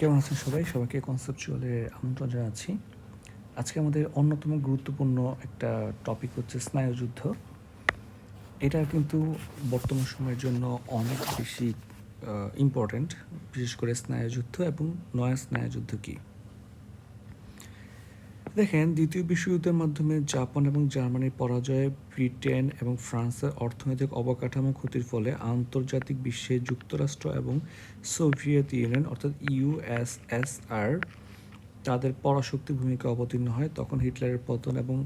কেমন আছেন সবাই? সবাইকে কনসেপচুয়ালে আমন্ত্রণ জানাচ্ছি। আজকে আমাদের অন্যতম গুরুত্বপূর্ণ একটা টপিক হচ্ছে স্নায়ুযুদ্ধ এটা কিন্তু বর্তমান সময়ের জন্য অনেক বেশি ইম্পর্ট্যান্ট বিশেষ করে স্নায়ুযুদ্ধ এবং নয়া স্নায়ুযুদ্ধ কী? দেখেন, দ্বিতীয় বিশ্বযুদ্ধের মাধ্যমে জাপান এবং জার্মানির পরাজয়ে ব্রিটেন এবং ফ্রান্সের অর্থনৈতিক অবকাঠামো ক্ষতির ফলে আন্তর্জাতিক বিশ্বে যুক্তরাষ্ট্র এবং সোভিয়েত ইউনিয়ন, অর্থাৎ ইউএসএসআর তাদের পরাশক্তি ভূমিকা অবতীর্ণ হয়। তখন হিটলারের পতন এবং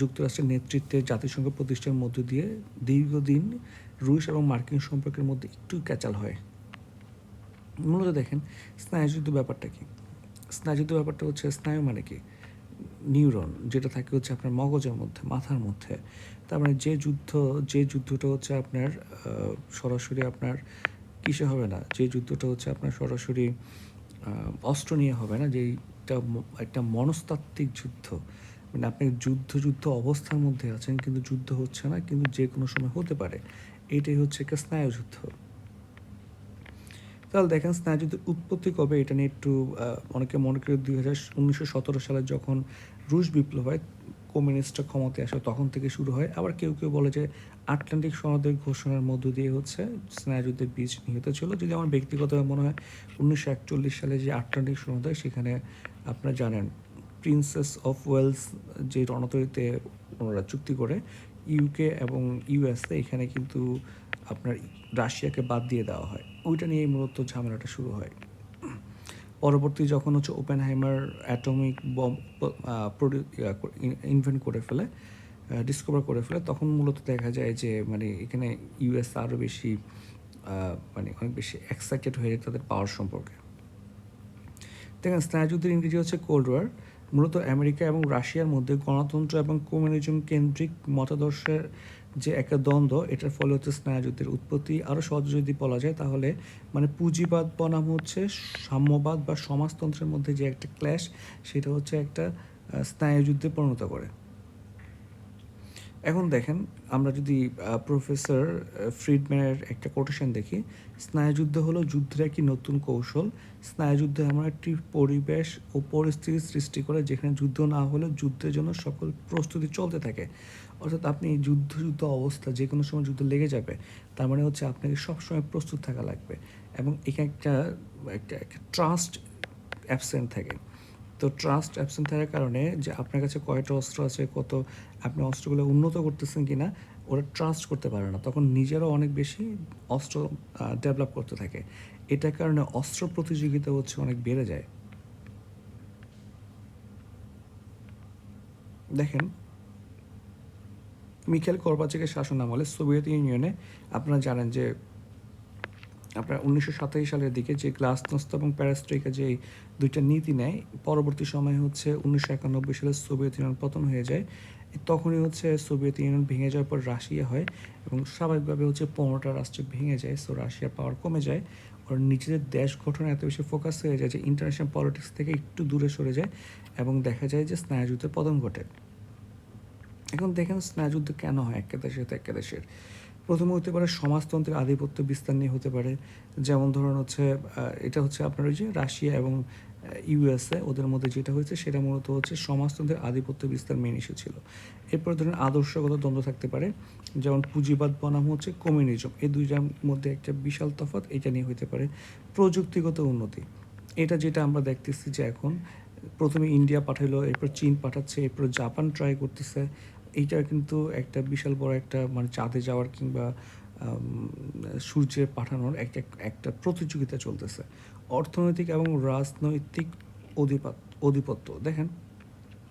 যুক্তরাষ্ট্রের নেতৃত্বে জাতিসংঘ প্রতিষ্ঠার মধ্য দিয়ে দীর্ঘদিন রুশ এবং মার্কিন সম্পর্কের মধ্যে একটু ক্যাচাল হয়। মূলত দেখেন, স্নায়ুযুদ্ধ ব্যাপারটা কি? স্নায়ুযুদ্ধ ব্যাপারটা হচ্ছে স্নায়ু মানে কি? নিউরন, যেটা থাকে হচ্ছে আপনার মগজের মধ্যে, মাথার মধ্যে। তার মানে যে যুদ্ধ, যে যুদ্ধটা হচ্ছে আপনার সরাসরি আপনার কিসে হবে না? যে যুদ্ধটা হচ্ছে আপনার সরাসরি অস্ত্র নিয়ে হবে না? যেটা একটা মনস্তাত্ত্বিক যুদ্ধ। মানে আপনি যুদ্ধ যুদ্ধ অবস্থার মধ্যে আছেন, কিন্তু যুদ্ধ হচ্ছে না, কিন্তু যে কোনো সময় হতে পারে। এটাই হচ্ছে একটা স্নায়ুযুদ্ধ। তাহলে দেখেন স্নায়ুযুদ্ধের উৎপত্তি কবে? এটা নিয়ে একটু অনেকে মনে করে দুই হাজার উনিশশো সতেরো সালে যখন রুশ বিপ্লব হয় কমিউনিস্টরা ক্ষমতায় আসে তখন থেকে শুরু হয়। আবার কেউ কেউ বলে যে আটলান্টিক সনদের ঘোষণার মধ্য দিয়ে হচ্ছে স্নায়ুযুদ্ধের বীজ নিহিত ছিল। যদি আমার ব্যক্তিগতভাবে মনে হয়, উনিশশো একচল্লিশ সালে যে আটলান্টিক সনদ হয়, সেখানে আপনারা জানেন প্রিন্সেস অফ ওয়েলস যে রণতরীতে ওনারা চুক্তি করে ইউকে এবং ইউএসএ এখানে কিন্তু আপনার রাশিয়াকে বাদ দিয়ে দেওয়া হয়। ওইটা নিয়েই মূলত ঝামেলাটা শুরু হয়। পরবর্তী যখন হচ্ছে Oppenheimer atomic bomb invent করে ফেলে ডিসকভার করে ফেলে, তখন মূলত দেখা যায় যে মানে এখানে ইউএস আরও বেশি মানে অনেক বেশি এক্সাইটেড হয়ে যায় তাদের পাওয়ার সম্পর্কে। দেখেন স্নায়ুযুদ্ধের ইংরেজি হচ্ছে কোল্ড ওয়ার মূলত আমেরিকা এবং রাশিয়ার মধ্যে গণতন্ত্র এবং কমিউনিজম কেন্দ্রিক মতাদর্শের যে একটা দ্বন্দ্ব, এটার ফলে হচ্ছে স্নায়ুযুদ্ধের উৎপত্তি আরও সহজ যদি বলা যায়, তাহলে মানে পুঁজিবাদ বনাম হচ্ছে সাম্যবাদ বা সমাজতন্ত্রের মধ্যে যে একটা ক্ল্যাশ সেটা হচ্ছে একটা স্নায়ুযুদ্ধে পরিণত করে। এখন দেখেন, আমরা যদি প্রফেসর ফ্রিডম্যানের একটা কোটেশন দেখি, স্নায়ুযুদ্ধ হলো যুদ্ধের একটি নতুন কৌশল। স্নায়ুযুদ্ধ এমন একটি পরিবেশ ও পরিস্থিতি সৃষ্টি করে, যেখানে যুদ্ধ না হলে যুদ্ধের জন্য সকল প্রস্তুতি চলতে থাকে। অর্থাৎ আপনি যুদ্ধ যুদ্ধ অবস্থা যে কোনো সময় যুদ্ধ লেগে যাবে, তার মানে হচ্ছে আপনাকে সবসময় প্রস্তুত থাকা লাগবে এবং এখানে একটা একটা ট্রাস্ট অ্যাবসেন্ট থাকে। তো ট্রাস্ট অ্যাবসেন্ট থাকার কারণে যে আপনার কাছে কয়টা অস্ত্র আছে, কত আপনি অস্ত্রগুলো উন্নত করতেছেন কি না ওরা ট্রাস্ট করতে পারে না। তখন নিজেরও অনেক বেশি অস্ত্র ডেভেলপ করতে থাকে। এটার কারণে অস্ত্র প্রতিযোগিতা হচ্ছে অনেক বেড়ে যায়। দেখেন, মিখেল করবাচেকের শাসন আমলে সোভিয়েত ইউনিয়নে আপনারা জানেন যে আপনার উনিশশো সাতাশি সালের দিকে যে গ্লাসনস্ত এবং প্যারাস্ট্রিকা যে দুইটা নীতি নেয়, পরবর্তী সময় হচ্ছে উনিশশো একানব্বই সালে সোভিয়েত ইউনিয়ন পতন হয়ে যায়। তখনই হচ্ছে সোভিয়েত ইউনিয়ন ভেঙে যাওয়ার পর রাশিয়া হয় এবং স্বাভাবিকভাবে হচ্ছে পনেরোটা রাষ্ট্র ভেঙে যায় সো রাশিয়ার পাওয়ার কমে যায়। ওর নিজেদের দেশ গঠনে এত বেশি ফোকাস হয়ে যায় যে ইন্টারন্যাশনাল পলিটিক্স থেকে একটু দূরে সরে যায় এবং দেখা যায় যে স্নায়ুযুদ্ধের পতন ঘটে। এখন দেখেন স্নায়ুযুদ্ধ কেন হয়? একটা দেশের সাথে একটা দেশের। প্রথমে হতে পারে সমাজতন্ত্রের আধিপত্য বিস্তার নিয়ে হতে পারে। যেমন ধরুন হচ্ছে এটা হচ্ছে আপনার ওই যে রাশিয়া এবং ইউএসএ ওদের মধ্যে যেটা হয়েছে সেটা মূলত হচ্ছে সমাজতন্ত্রের আধিপত্য বিস্তার মেন ইস্যু ছিল এরপর ধরুন আদর্শগত দ্বন্দ্ব থাকতে পারে, যেমন পুঁজিবাদ বনাম হচ্ছে কমিউনিজম। এই দুইটার মধ্যে একটা বিশাল তফাৎ এটা নিয়ে হতে পারে প্রযুক্তিগত উন্নতি। এটা যেটা আমরা দেখতেছি যে এখন প্রথমে ইন্ডিয়া পাঠাইলো, এরপর চীন পাঠাচ্ছে, এরপর জাপান ট্রাই করতেছে এইটা কিন্তু একটা বিশাল বড় একটা মানে চাঁদে যাওয়ার কিংবা সূর্যে পাঠানোর একটা একটা প্রতিযোগিতা চলতেছে। অর্থনৈতিক এবং রাজনৈতিক অধিপত, অধিপত্য। দেখেন,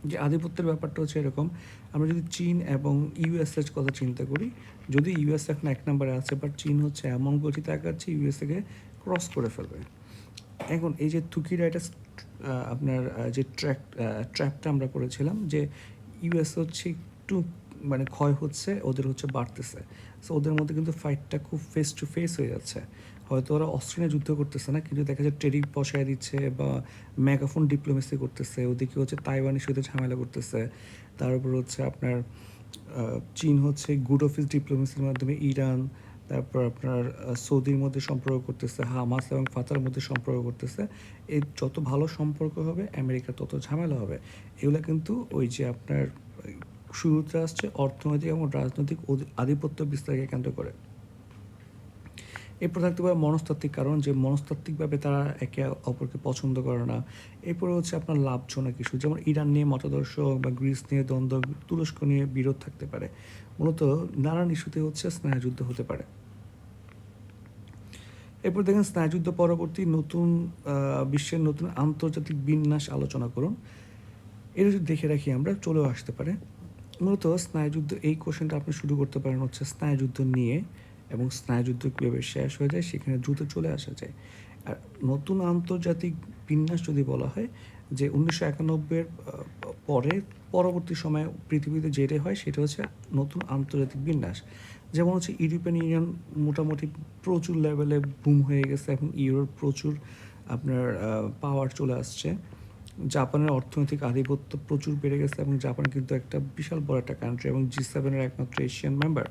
যে আধিপত্যের ব্যাপারটা হচ্ছে এরকম, আমরা যদি চীন এবং ইউএসএর কথা চিন্তা করি, যদি ইউএস এখন এক নম্বরে আছে বাট চীন হচ্ছে এমন গতিতে আগাচ্ছে ইউএসএকে ক্রস করে ফেলবে। এখন এই যে তুকি রাইটাস আপনার যে ট্র্যাক ট্র্যাপটা আমরা করেছিলাম, যে ইউএস হচ্ছে একটু মানে ক্ষয় হচ্ছে, ওদের হচ্ছে বাড়তেছে। সো ওদের মধ্যে কিন্তু ফাইটটা খুব ফেস টু ফেস হয়ে যাচ্ছে। হয়তো ওরা অস্ত্র নিয়ে যুদ্ধ করতেছে না, কিন্তু দেখা যায় টেরিক বসায় দিচ্ছে বা মেগাফোন ডিপ্লোমেসি করতেছে, ওদিকে হচ্ছে তাইওয়ান ইস্যুতে ঝামেলা করতেছে। তার উপর হচ্ছে আপনার চীন হচ্ছে গুড অফিস ডিপ্লোমেসির মাধ্যমে ইরান, তারপর আপনার সৌদির মধ্যে সম্পর্ক করতেছে, হামাস এবং ফাতার মধ্যে সম্পর্ক করতেছে। এই যত ভালো সম্পর্ক হবে আমেরিকা তত ঝামেলা হবে। এগুলো কিন্তু ওই যে আপনার শুরুতে আসছে অর্থনৈতিক এবং রাজনৈতিক আধিপত্য বিস্তারকে কেন্দ্র করে। এরপর থাকতে পারে মনস্তাত্ত্বিক কারণ, যে মনস্তাত্ত্বিকভাবে তারা একে অপরকে পছন্দ করে না। এরপরে হচ্ছে আপনার লাভজনক ইস্যু, যেমন ইরান নিয়ে মতাদর্শ বা গ্রিস নিয়ে দ্বন্দ্ব, তুরস্ক নিয়ে বিরোধ থাকতে পারে। মূলত নানান ইস্যুতে হচ্ছে স্নায়ুযুদ্ধ হতে পারে। এরপর দেখেন স্নায়ুযুদ্ধ পরবর্তী নতুন বিশ্বের নতুন আন্তর্জাতিক বিন্যাস আলোচনা করুন। এটা যদি দেখে রাখি আমরা, চলেও আসতে পারে। মূলত স্নায়ুযুদ্ধ, এই কোশ্চেনটা আপনি শুরু করতে পারেন হচ্ছে স্নায়ুযুদ্ধ নিয়ে এবং স্নায়ুযুদ্ধ কীভাবে শেষ হয়ে যায় সেখানে দ্রুত চলে আসা যায়। আর নতুন আন্তর্জাতিক বিন্যাস যদি বলা হয়, যে উনিশশো একানব্বইয়ের পরে, পরবর্তী সময়ে পৃথিবীতে যেটা হয় সেটা হচ্ছে নতুন আন্তর্জাতিক বিন্যাস। যেমন হচ্ছে ইউরোপিয়ান ইউনিয়ন মোটামুটি প্রচুর লেভেলে বুম হয়ে গেছে, এখন ইউরোর প্রচুর আপনার পাওয়ার চলে আসছে। জাপানের অর্থনৈতিক আধিপত্য প্রচুর বেড়ে গেছে এবং জাপান কিন্তু একটা বিশাল বড় একটা কান্ট্রি এবং জি সেভেনের একমাত্র এশিয়ান মেম্বার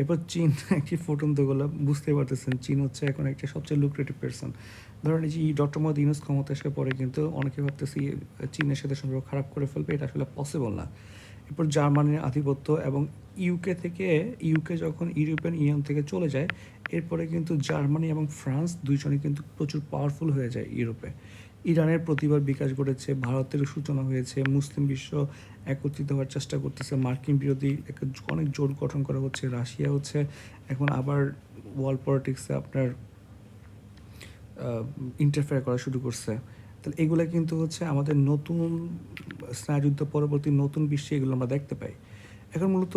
এরপর চীন একটি ফুটন্তগুলো বুঝতে পারতেছেন, চীন হচ্ছে এখন একটা সবচেয়ে লুক্রেটিভ পার্সন ধরেন যে ডক্টর মোহাম্মদ ইউনুস ক্ষমতা আসার পরে কিন্তু অনেকে ভাবতেছি চীনের সাথে সম্পর্ক খারাপ করে ফেলবে, এটা আসলে পসিবল না। এরপর জার্মানির আধিপত্য এবং ইউকে থেকে ইউকে যখন ইউরোপিয়ান ইউনিয়ন থেকে চলে যায়, এরপরে কিন্তু জার্মানি এবং ফ্রান্স দুইজনই কিন্তু প্রচুর পাওয়ারফুল হয়ে যায় ইউরোপে। ইরানের প্রতিবার বিকাশ ঘটেছে ভারতের সূচনা হয়েছে, মুসলিম বিশ্ব একত্রিত হওয়ার চেষ্টা করতেছে, মার্কিন বিরোধী অনেক জোট গঠন করা হচ্ছে, রাশিয়া হচ্ছে, এখন আবার ওয়ার্ল্ড পলিটিক্সে আপনার ইন্টারফেয়ার করা শুরু করছে। তাহলে এগুলো কিন্তু হচ্ছে আমাদের নতুন স্নায়ুযুদ্ধ পরবর্তী নতুন বিশ্বে এগুলো আমরা দেখতে পাই। এখন মূলত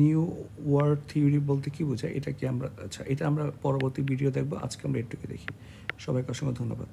নিউ ওয়ার্ল্ড থিওরি বলতে কি বোঝায়, এটা কি আমরা আচ্ছা এটা আমরা পরবর্তী ভিডিও দেখব, আজকে আমরা এটুকু দেখি। সবাইকে অসংখ্য ধন্যবাদ।